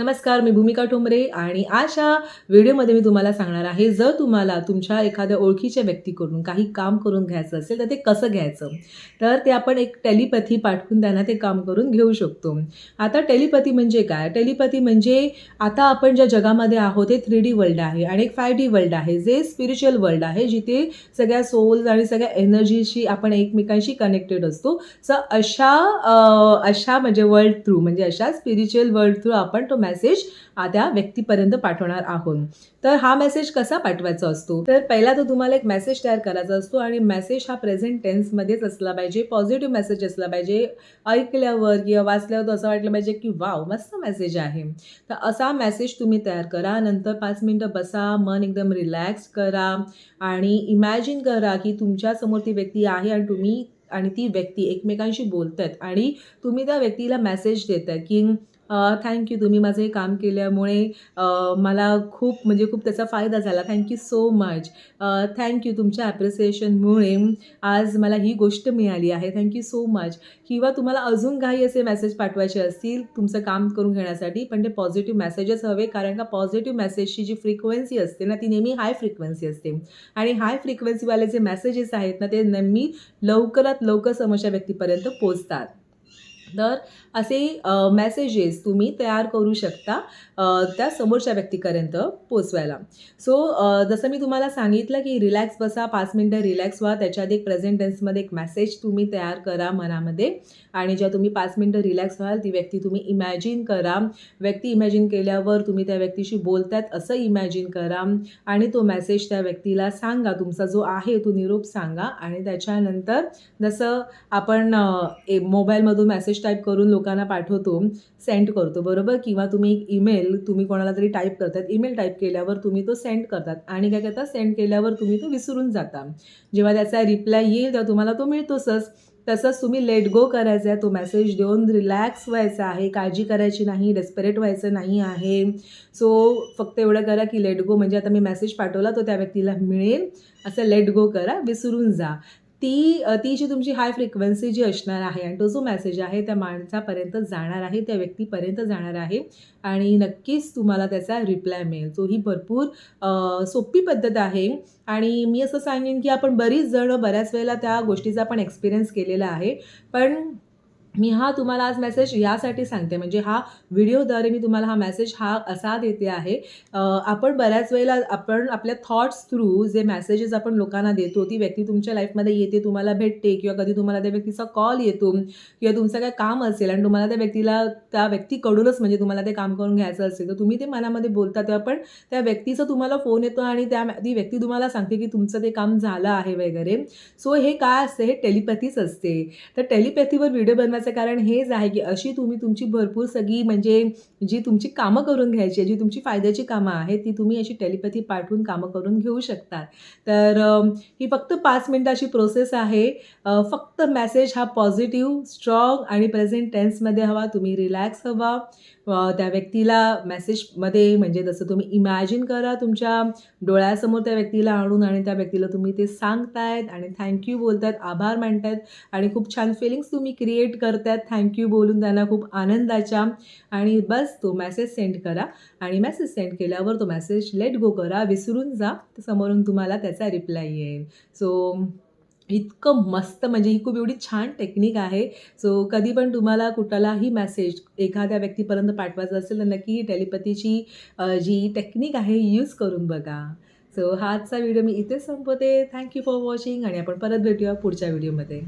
नमस्कार मी भूमिका ठोंबरे आणि आजच्या व्हिडिओमध्ये मी तुम्हाला सांगणार आहे जर तुम्हाला तुमच्या एखाद्या ओळखीच्या व्यक्तीकडून काही काम करून घ्यायचं असेल तर ते कसं घ्यायचं? तर ते आपण एक टेलिपॅथी पाठवून त्यांना ते काम करून घेऊ शकतो. आता टेलिपॅथी म्हणजे काय? टेलिपॅथी म्हणजे आता आपण ज्या जगामध्ये आहोत ते थ्री डी वर्ल्ड आहे आणि एक फाय डी वर्ल्ड आहे जे स्पिरिच्युअल वर्ल्ड आहे जिथे सगळ्या सोल्स आणि सगळ्या एनर्जीशी आपण एकमेकांशी कनेक्टेड असतो. सो अशा अशा म्हणजे वर्ल्ड थ्रू म्हणजे अशा स्पिरिच्युअल वर्ल्ड थ्रू आपण तो मेसेज त्या व्यक्तीपर्यंत पाठवणार आहोत. तर हा मेसेज कसा पाठवायचा असतो? तर पहिला तर तुम्हाला एक मेसेज तयार करायचा असतो आणि मेसेज हा प्रेझेंट टेन्समध्येच असला पाहिजे पॉझिटिव्ह मेसेज असला पाहिजे ऐकल्यावर किंवा वाचल्यावर तर असं वाटलं पाहिजे की वाव मस्त मेसेज आहे. तर असा मेसेज तुम्ही तयार करा. नंतर पाच मिनटं बसा मन एकदम रिलॅक्स करा आणि इमॅजिन करा की तुमच्यासमोर ती व्यक्ती आहे आणि तुम्ही आणि ती व्यक्ती एकमेकांशी बोलत आहेत आणि तुम्ही त्या व्यक्तीला मेसेज देत आहे की थँक्यू तुम्ही माझं हे काम केल्यामुळे मला खूप म्हणजे खूप त्याचा फायदा झाला. थँक्यू सो मच थँक्यू तुमच्या ॲप्रिसिएशनमुळे आज मला ही गोष्ट मिळाली आहे. थँक्यू सो मच किंवा तुम्हाला अजून काही असे मेसेज पाठवायचे असतील तुमचं काम करून घेण्यासाठी पण ते पॉझिटिव्ह मेसेजेस हवे कारण का पॉझिटिव्ह मेसेजची जी फ्रिक्वेन्सी असते ना ती नेहमी हाय फ्रिक्वेन्सी असते. आणि हाय फ्रिक्वेन्सीवाले जे मेसेजेस आहेत ना ते नेहमी लवकरात लवकर समोरच्या व्यक्तीपर्यंत पोचतात तर असे मेसेजेस तुम्ही तयार करू शकता त्या समोरच्या व्यक्तीपर्यंत पोचवायला सो जसं मी तुम्हाला सांगितलं की रिलॅक्स बसा पाच मिनटं रिलॅक्स व्हा त्याच्यात एक प्रेझेंट टेन्समध्ये एक मेसेज तुम्ही तयार करा मनामध्ये आणि जेव्हा तुम्ही पाच मिनटं रिलॅक्स व्हाल ती व्यक्ती तुम्ही इमॅजिन करा. व्यक्ती इमॅजिन केल्यावर तुम्ही त्या व्यक्तीशी बोलतात असं इमॅजिन करा आणि तो मेसेज त्या व्यक्तीला सांगा. तुमचा जो आहे तो निरोप सांगा आणि त्याच्यानंतर जसं आपण ए मोबाईलमधून मेसेज टाईप करून लोकांना पाठवतो सेंड करतो बरोबर? किंवा तुम्ही एक ईमेल तुम्ही कोणाला तरी टाईप करतात ईमेल टाईप केल्यावर तुम्ही तो सेंड करतात. आणि काय करतात? सेंड केल्यावर तुम्ही तो विसरून जाता. जेव्हा त्याचा रिप्लाय येईल तेव्हा तुम्हाला तो मिळतोच तसंच तुम्ही लेट गो करायचा आहे तो मेसेज देऊन रिलॅक्स व्हायचा आहे काळजी करायची नाही डेस्परेट व्हायचं नाही आहे. सो फक्त एवढं करा की लेट गो म्हणजे आता मी मेसेज पाठवला तो त्या व्यक्तीला मिळेल. असं लेट गो करा विसरून जा. ती ती जी तुमची हाय फ्रिक्वेन्सी जी असणार आहे आणि तो जो मेसेज आहे त्या माणसापर्यंत जाणार आहे त्या व्यक्तीपर्यंत जाणार आहे आणि नक्कीच तुम्हाला त्याचा रिप्लाय मिळेल. सो ही भरपूर सोपी पद्धत आहे आणि मी असं सांगेन की आपण बरीच जण बऱ्याच वेळेला त्या गोष्टीचा पण एक्सपिरियन्स केलेला आहे. पण मी हा तुम्हाला आज मेसेज यासाठी सांगते. म्हणजे हा व्हिडिओद्वारे मी तुम्हाला हा मेसेज हा असा देते आहे. आपण बऱ्याच वेळेला आपण आपल्या थॉट्स थ्रू जे मेसेजेस आपण लोकांना देतो ती व्यक्ती तुमच्या लाईफमध्ये येते तुम्हाला भेटते किंवा कधी तुम्हाला त्या व्यक्तीचा कॉल येतो किंवा तुमचं काय काम असेल आणि तुम्हाला त्या व्यक्तीला त्या व्यक्तीकडूनच म्हणजे तुम्हाला ते काम करून घ्यायचं असेल तर तुम्ही ते मनामध्ये बोलता तेव्हा पण त्या व्यक्तीचा तुम्हाला फोन येतो आणि त्या ती व्यक्ती तुम्हाला सांगते की तुमचं ते काम झालं आहे वगैरे. सो हे काय असते? हे टेलिपॅथीच असते. तर टेलिपॅथीवर व्हिडिओ महत्त्वाचं कारण हेच आहे की अशी तुम्ही तुमची भरपूर सगळी म्हणजे जी तुमची कामं करून घ्यायची जी तुमची फायद्याची कामं आहेत ती तुम्ही अशी टेलिपॅथी पाठवून कामं करून घेऊ शकता. तर ही फक्त पाच मिनटाची प्रोसेस आहे. फक्त मेसेज हा पॉझिटिव्ह स्ट्रॉंग आणि प्रेझेंट टेन्समध्ये हवा तुम्ही रिलॅक्स हवा. त्या व्यक्तीला मेसेजमध्ये म्हणजे जसं तुम्ही इमॅजिन करा तुमच्या डोळ्यासमोर त्या व्यक्तीला आणून आणि त्या व्यक्तीला तुम्ही ते सांगतायत आणि थँक्यू बोलतायत आभार मानतायत आणि खूप छान फिलिंग्स तुम्ही क्रिएट कर करतायत थँक्यू बोलून त्यांना खूप आनंदाच्या आणि बस तो मॅसेज सेंड करा. आणि मेसेज सेंड केल्यावर तो मेसेज लेट गो करा. विसरून जा. समोरून तुम्हाला त्याचा रिप्लाय येईल. सो इतकं मस्त म्हणजे ही खूप एवढी छान टेक्निक आहे. सो कधी पण तुम्हाला कुठलाही मेसेज एखाद्या व्यक्तीपर्यंत पाठवायचा असेल तर नक्की ही जी टेक्निक आहे यूज करून बघा. सो हा आजचा व्हिडिओ मी इथेच संपवते. थँक्यू फॉर वॉचिंग आणि आपण परत भेटूया पुढच्या व्हिडिओमध्ये